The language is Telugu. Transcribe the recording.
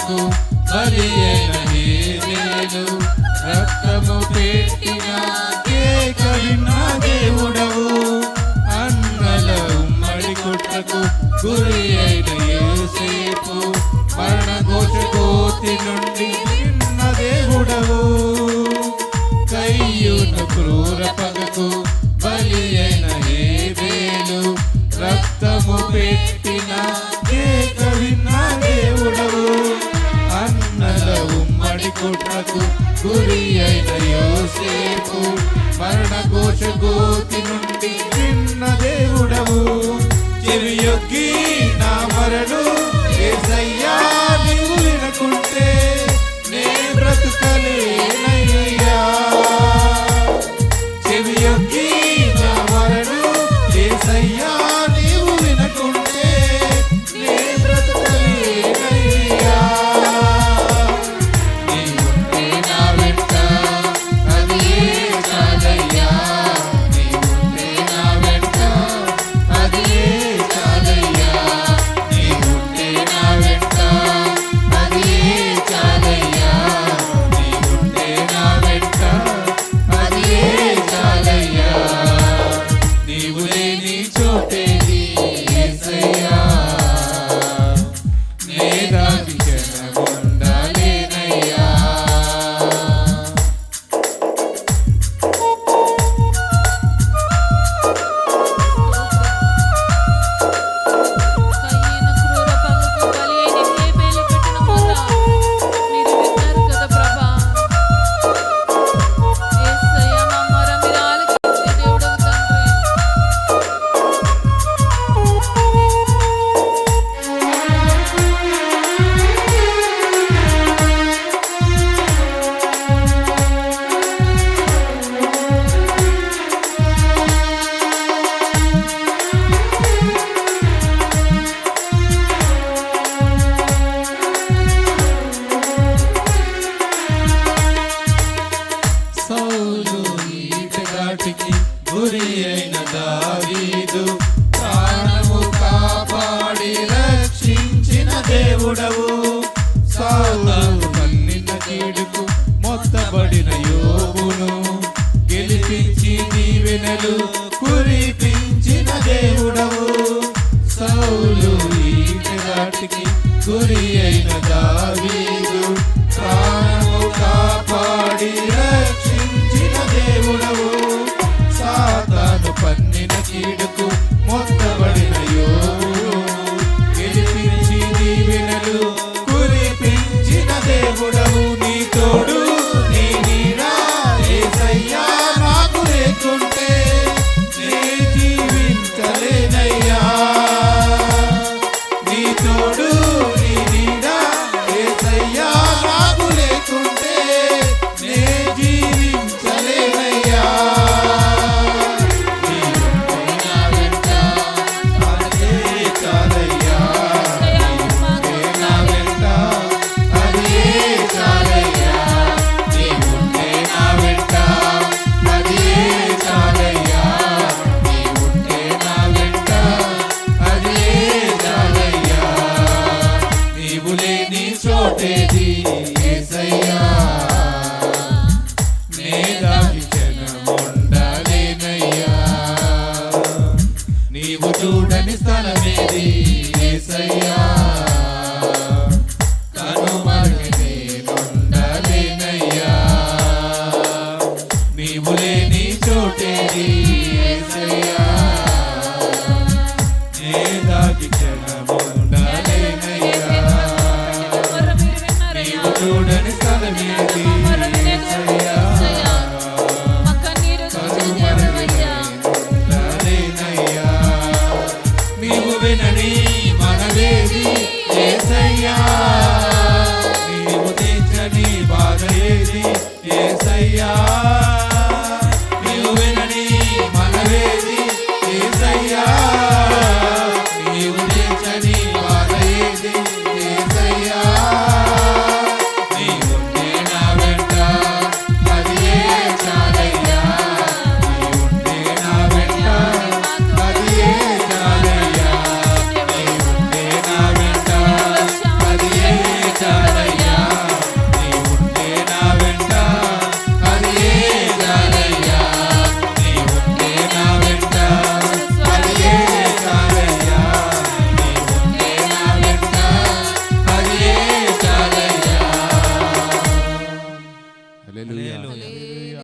నాకు బలి మేలు రక్తము దేవుడవు. అన్నల ఉమ్మడి కుట్రకు గురి అయిన యోసేపు. మరణ ఘోష కోతి నుండి నిన్న దేవుడవు. కయ్యూను క్రూర పగ మరణకు గురి అయిన మరణ నుండి నిన్న దేవుడవు. చెవి యొగ్గి లేని చోటే ఈటగాటికి గురి అయిన దావీదు? ప్రాణము కాపాడి రక్షించిన దేవుడవు. సావులు మల్లిన కీడుకు మొత్తబడిన యోగును గెలిపించి దీవెనలు కురిపించిన దేవుడవు. సౌలు ఈటగాటికి గురి అయిన దావీదు?